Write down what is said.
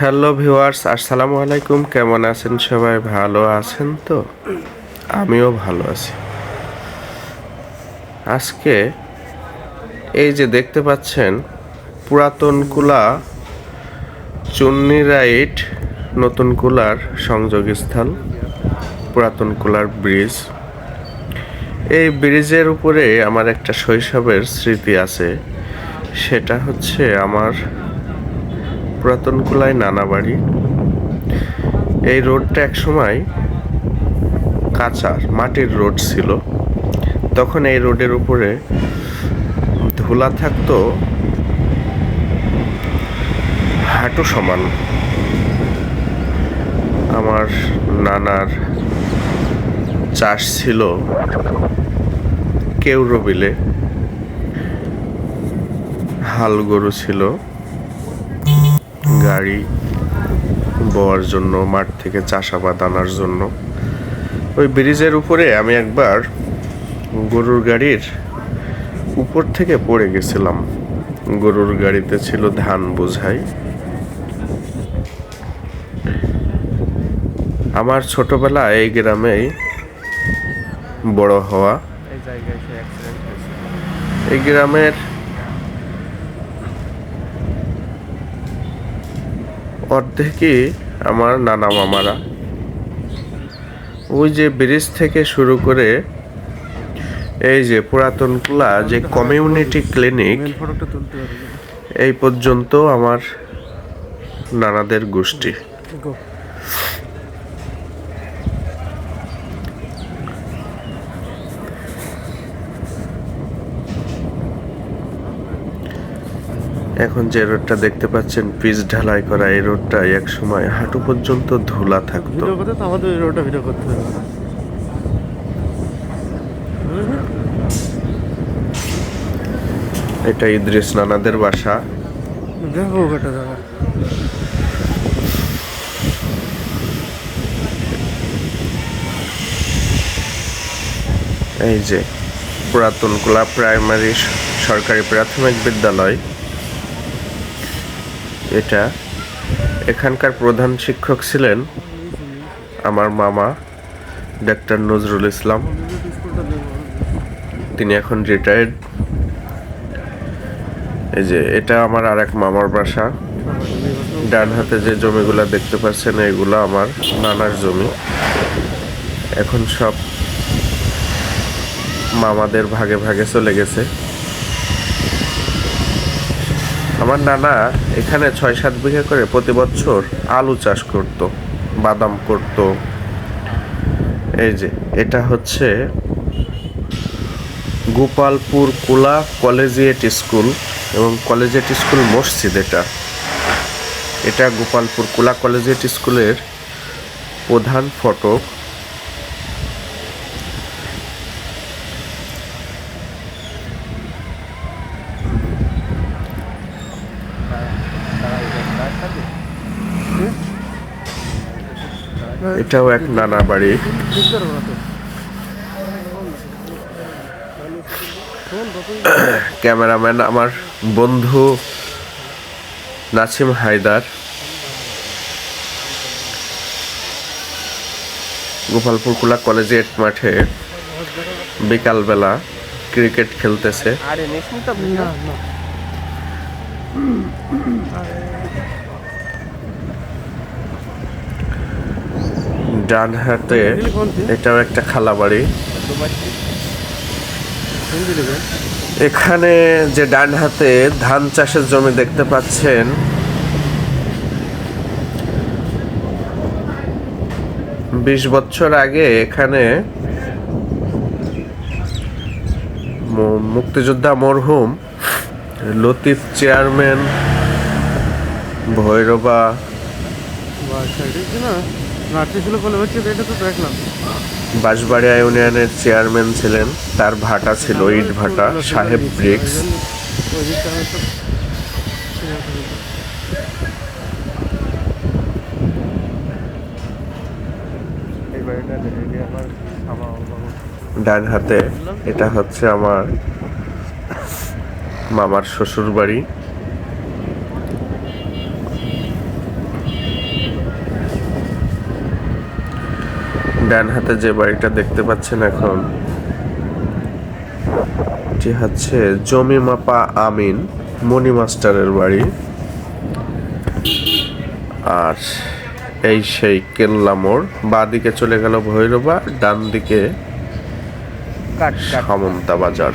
Hello viewers, আসসালামু আলাইকুম। কেমন আছেন সবাই? ভালো আছেন তো? আমিও ভালো আছি। আজকে এই যে দেখতে পাচ্ছেন, পুরাতন কুলা চুন্নি রাইট নতুন কুলার সংযোগস্থল, পুরাতন কুলার ব্রিজ। এই ব্রিজের উপরে আমার একটা শৈশবের স্মৃতি আছে। সেটা হচ্ছে আমার পুরাতন কুলায় নানা বাড়ি। এই রোডটা এক সময় কাঁচার, মাটির রোড ছিল। তখন এই রোডের উপরে ধুলা থাকতো হাঁটু সমান। আমার নানার চাষ ছিল কেউরো বিলে। হাল গরু ছিল। গাড়ি বওয়ার জন্য মাঠ থেকে চাষাবাদ আনার জন্য। ওই ব্রিজের উপরে আমি একবার গরুর গাড়ির উপর থেকে পড়ে গেছিলাম। গরুর গাড়িতে ছিল ধান বোঝাই। আমার ছোটবেলা এই গ্রামেই বড় হওয়া। এই গ্রামের অর্ধেকই আমার নানা মামারা। ওই যে ব্রিজ থেকে শুরু করে এই যে পুরাতন কুলা, যে কমিউনিটি ক্লিনিক এই পর্যন্ত আমার নানাদের গোষ্ঠী। এখন যে রোডটা দেখতে পাচ্ছেন পিচ ঢালাই করা এই রোডটা এক সময় হাঁটু পর্যন্ত ধুলা থাকতো। আমাদের রোডটা ভিডিও করতে এটা ইদ্রিস নানাদের বাসা। দেখো ওটা এই যে পুরাতন কোলা প্রাইমারি সরকারি প্রাথমিক বিদ্যালয়। এটা। এখানকার প্রধান শিক্ষক ছিলেন আমার মামা, ডাক্তার নজরুল ইসলাম। তিনি এখন রিটায়ার্ড এই যে, এটা আমার আর এক মামার বাসা। ডান হাতে যে জমিগুলো দেখতে পাচ্ছেন, এগুলো আমার নানার জমি। এখন সব মামাদের ভাগে ভাগে চলে গেছে। আমার নানা এখানে ছয় সাত বিঘা করে প্রতি বছর আলু চাষ করত, বাদাম করত। এই যে, এটা হচ্ছে গোপালপুর কুলা কলেজিয়েট স্কুল এবং কলেজিয়েট স্কুল মসজিদ এটা। এটা গোপালপুর কুলা কলেজিয়েট স্কুলের প্রধান ফটক। এটাও এক নানা বাড়ি। ক্যামেরাম্যান আমার বন্ধু নাসিম হায়দার। গোপালপুর কুলা কলেজিয়েট মাঠে বিকালবেলা ক্রিকেট খেলতেছে আরে নেশন তো না না ডান হাতে এটাও একটা খালা বাড়ি এখানে যে ডান হাতে ধান চাষের জমি দেখতে পাচ্ছেন, বিশ বছর আগে এখানে মুক্তিযোদ্ধা মরহুম, লতিফ চেয়ারম্যান, ভৈরবা বাঁশবাড়িয়া ইউনিয়নের চেয়ারম্যান ছিলেন তার ভাটা ছিল ইট ভাটা সাহেব ব্রিক্স। ডান হাতে এটা হচ্ছে আমার মামার শ্বশুর বাড়ি ডান হাতে যে বাড়িটা দেখতে পাচ্ছেন এখন এটি হচ্ছে জমি মাপা আমিন মণি মাস্টারের বাড়ি। আর এই সেই কেল্লা মোড় বা দিকে চলে গেল ভৈরবা ডান দিকে সামন্তা বাজার।